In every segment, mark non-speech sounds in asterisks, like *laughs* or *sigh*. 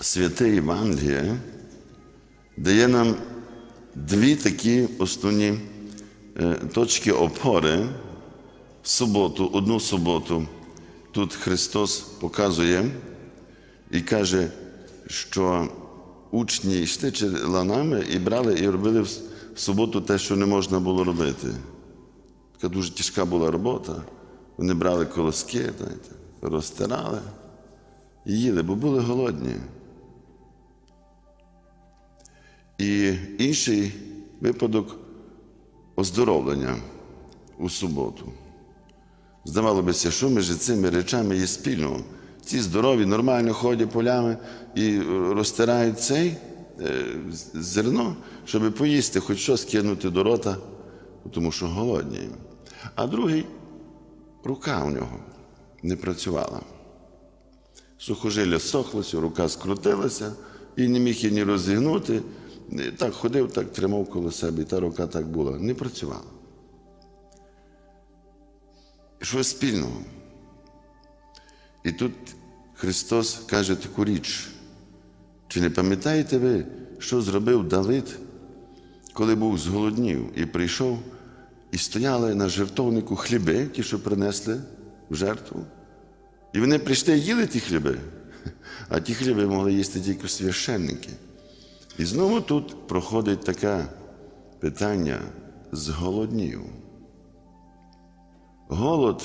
святе Євангеліє дає нам дві такі основні е, точки опори в суботу, одну суботу. Тут Христос показує і каже, що учні йшли ланами і брали і робили в суботу те, що не можна було робити. Така дуже тяжка була робота. Вони брали колоски, розтирали і їли, бо були голодні. І інший випадок оздоровлення у суботу. Здавалося, що між цими речами є спільного. Ці здорові, нормально ходять полями і розтирають цей е, зерно, щоб поїсти, хоч щось кинути до рота, тому що голодні. А другий рука у нього не працювала. Сухожилля сохлося, рука скрутилася і не міг її ні розігнути. Так ходив, так тримав коло себе, і та рука так була. Не працювала. Що спільного? І тут Христос каже таку річ. Чи не пам'ятаєте ви, що зробив Давид, коли був зголоднів і прийшов, і стояли на жертовнику хліби, ті, що принесли в жертву? І вони прийшли і їли ті хліби, *laughs* а ті хліби могли їсти тільки священники. І знову тут проходить таке питання зголоднів. Голод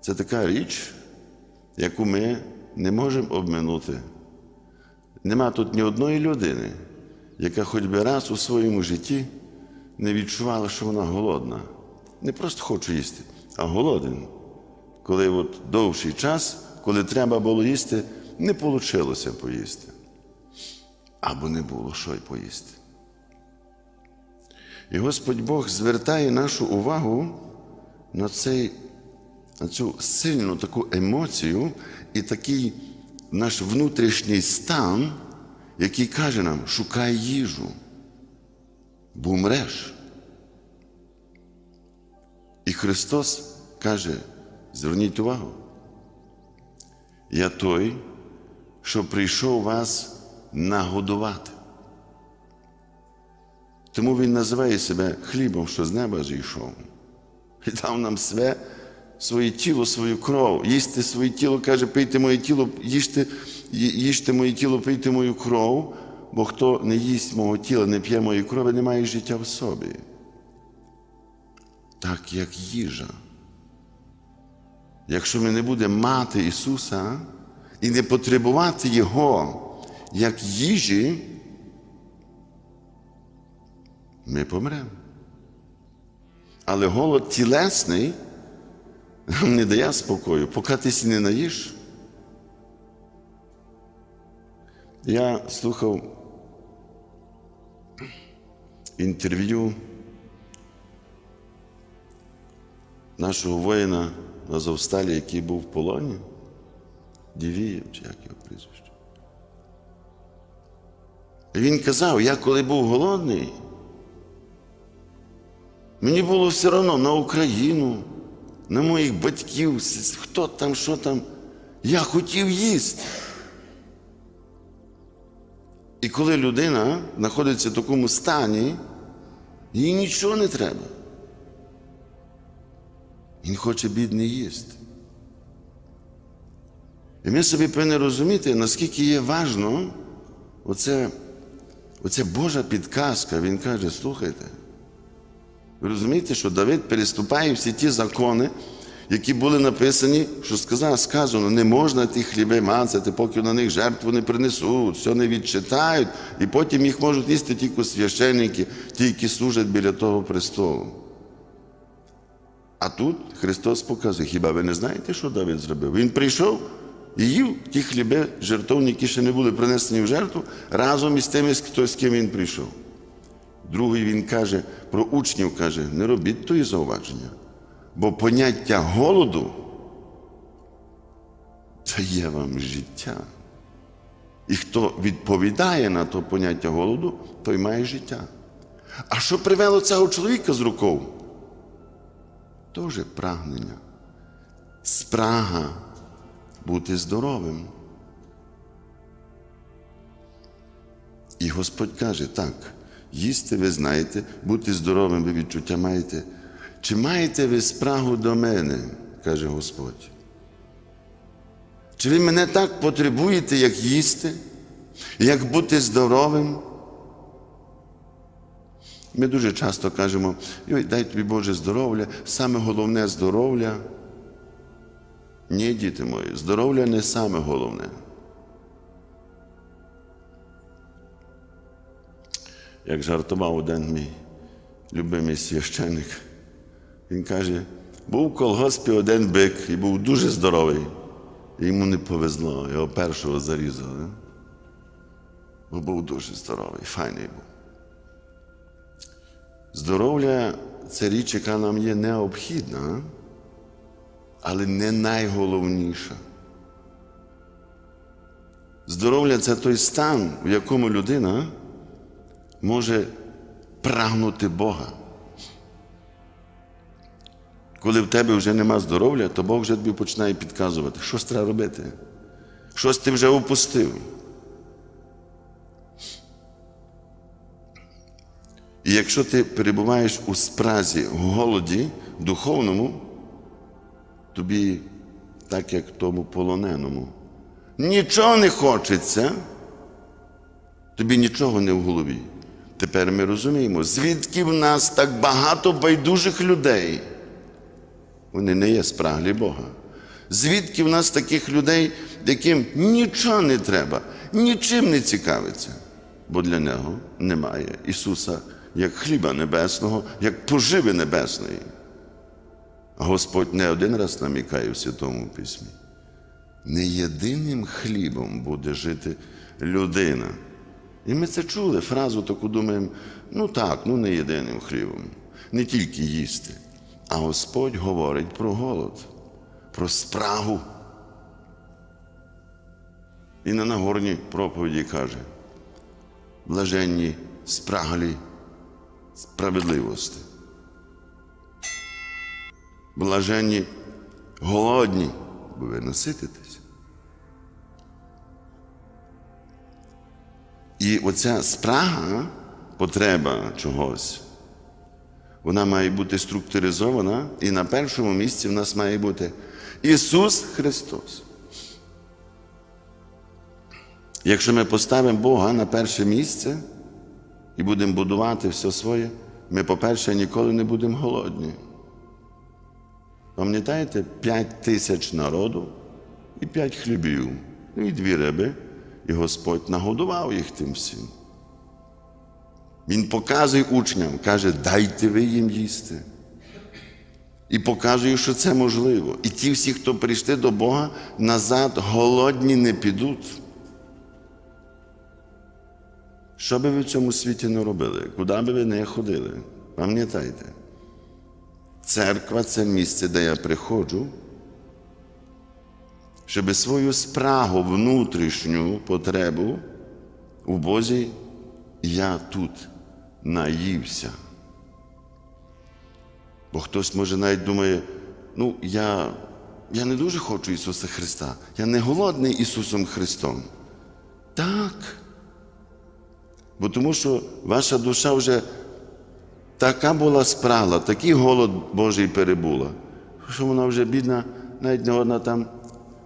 це така річ, яку ми не можемо обминути. Нема тут ні одної людини, яка хоч би раз у своєму житті не відчувала, що вона голодна. Не просто хочу їсти, а голоден. Коли от довший час, коли треба було їсти, не вийшло поїсти. Або не було що й поїсти. І Господь Бог звертає нашу увагу на, цей, на цю сильну таку емоцію і такий наш внутрішній стан, який каже нам, шукай їжу, бо мреш. І Христос каже, зверніть увагу, я той, що прийшов вас нагодувати. Тому Він називає себе хлібом, що з неба зійшов. І дав нам све, своє тіло, свою кров. Їсти своє тіло, каже, пийте моє тіло, їжте, їжте моє тіло, пийте мою кров, бо хто не їсть мого тіла, не п'є моєї крови, не має життя в собі. Так як їжа. Якщо ми не будемо мати Ісуса і не потребувати Його як їжі, ми помремо. Але голод тілесний нам *laughs* не дає спокою, поки ти сі не наїш. Я слухав інтерв'ю нашого воїна на Азовсталі, який був в полоні, Дівієв, чи як його прізвище. Він казав, я коли був голодний, мені було все одно на Україну, на моїх батьків, хто там, що там. Я хотів їсти. І коли людина знаходиться в такому стані, їй нічого не треба. Він хоче бідний їсти. І ми собі повинні розуміти, наскільки є важно оце, оця Божа підказка. Він каже, слухайте. Ви розумієте, що Давид переступає всі ті закони, які були написані, що сказав, сказано, не можна ті хліби мацати, поки на них жертву не принесуть, все не відчитають, і потім їх можуть їсти тільки священники, ті, які служать біля того престолу. А тут Христос показує, хіба ви не знаєте, що Давид зробив? Він прийшов і їв ті хліби, жертовні, які ще не були принесені в жертву, разом із тими, хто з ким він прийшов. Другий він каже про учнів, каже, не робіть тої зауваження, бо поняття голоду дає вам життя. І хто відповідає на то поняття голоду, той має життя. А що привело цього чоловіка з рукою? Теж прагнення. Спрага бути здоровим. І Господь каже, так, їсти ви знаєте, бути здоровим ви відчуття маєте. Чи маєте ви спрагу до мене, каже Господь? Чи ви мене так потребуєте, як їсти, як бути здоровим? Ми дуже часто кажемо, «Йой, дай тобі Боже здоров'я, саме головне здоров'я. Ні, діти мої, здоров'я не саме головне. Як жартував один мій любимий священник, він каже, був в колгоспі один бик і був дуже здоровий. І йому не повезло, його першого зарізали. Бо був дуже здоровий, файний був. Здоров'я це річ, яка нам є необхідна, але не найголовніша. Здоров'я це той стан, в якому людина може прагнути Бога. Коли в тебе вже нема здоров'я, то Бог вже тобі починає підказувати, що треба робити. Щось ти вже упустив. І якщо ти перебуваєш у спразі, голоді духовному, тобі, так як тому полоненому, нічого не хочеться, тобі нічого не в голові. Тепер ми розуміємо, звідки в нас так багато байдужих людей. Вони не є спраглі Бога. Звідки в нас таких людей, яким нічого не треба, нічим не цікавиться, бо для нього немає Ісуса як хліба небесного, як поживи небесної. Господь не один раз намікає в Святому Письмі. Не єдиним хлібом буде жити людина. І ми це чули, фразу таку думаємо, ну так, ну не єдиним хлібом, не тільки їсти. А Господь говорить про голод, про спрагу. І на Нагорній проповіді каже: блаженні спраглі справедливості. Блаженні голодні, бо ви насититесь. І оця спрага, потреба чогось, вона має бути структуризована, і на першому місці в нас має бути Ісус Христос. Якщо ми поставимо Бога на перше місце і будемо будувати все своє, ми, по-перше, ніколи не будемо голодні. Пам'ятаєте, п'ять тисяч народу і п'ять хлібів, ну і дві риби, і Господь нагодував їх тим всім. Він показує учням, каже, дайте ви їм їсти. І показує, що це можливо. І ті всі, хто прийшли до Бога, назад голодні не підуть. Що би ви в цьому світі не робили, куди би ви не ходили, пам'ятайте, церква це місце, де я приходжу, щоб свою спрагу, внутрішню потребу у Бозі я тут наївся. Бо хтось може навіть думає, ну, я, я не дуже хочу Ісуса Христа, я не голодний Ісусом Христом. Так. Бо тому що ваша душа вже така була спрагла, такий голод Божий перебула, що вона вже бідна, навіть не годна там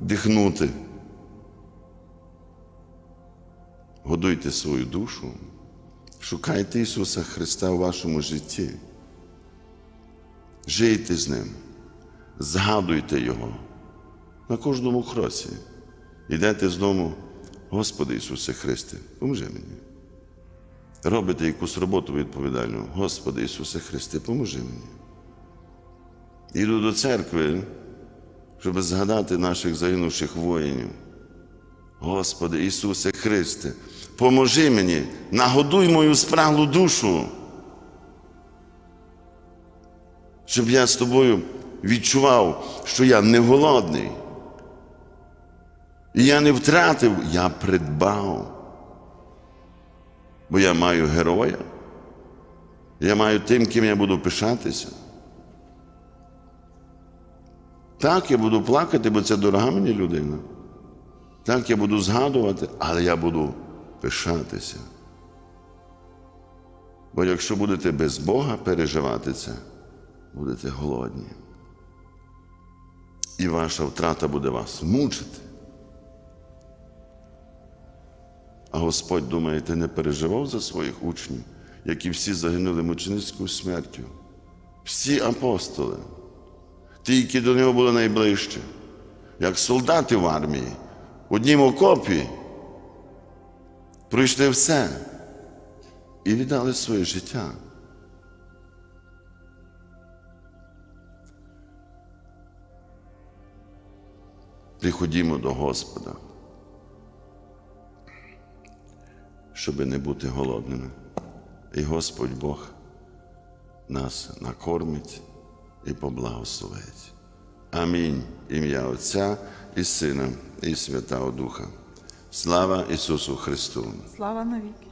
дихнути. Годуйте свою душу, шукайте Ісуса Христа у вашому житті. Жийте з Ним, згадуйте Його на кожному кроці. Йдете з дому, Господи Ісусе Христе, поможи мені. Робите якусь роботу відповідальну, Господи Ісусе Христе, поможи мені. Іду до церкви, щоб згадати наших загинувших воїнів. Господи Ісусе Христе, поможи мені, нагодуй мою спраглу душу, щоб я з тобою відчував, що я не голодний. І я не втратив, я придбав. Бо я маю героя, я маю тим, ким я буду пишатися. Так, я буду плакати, бо це дорога мені людина. Так, я буду згадувати, але я буду пишатися. Бо якщо будете без Бога переживати це, будете голодні. І ваша втрата буде вас мучити. А Господь, думаєте, не переживав за своїх учнів, які всі загинули мученицькою смертю. Всі апостоли, ті, які до нього були найближче, як солдати в армії, в однім окопі, пройшли все і віддали своє життя. Приходімо до Господа, щоб не бути голодними. І Господь Бог нас накормить і поблагословить. Амінь. Ім'я Отця і Сина, і Святого Духа. Слава Ісусу Христу! Слава навіки.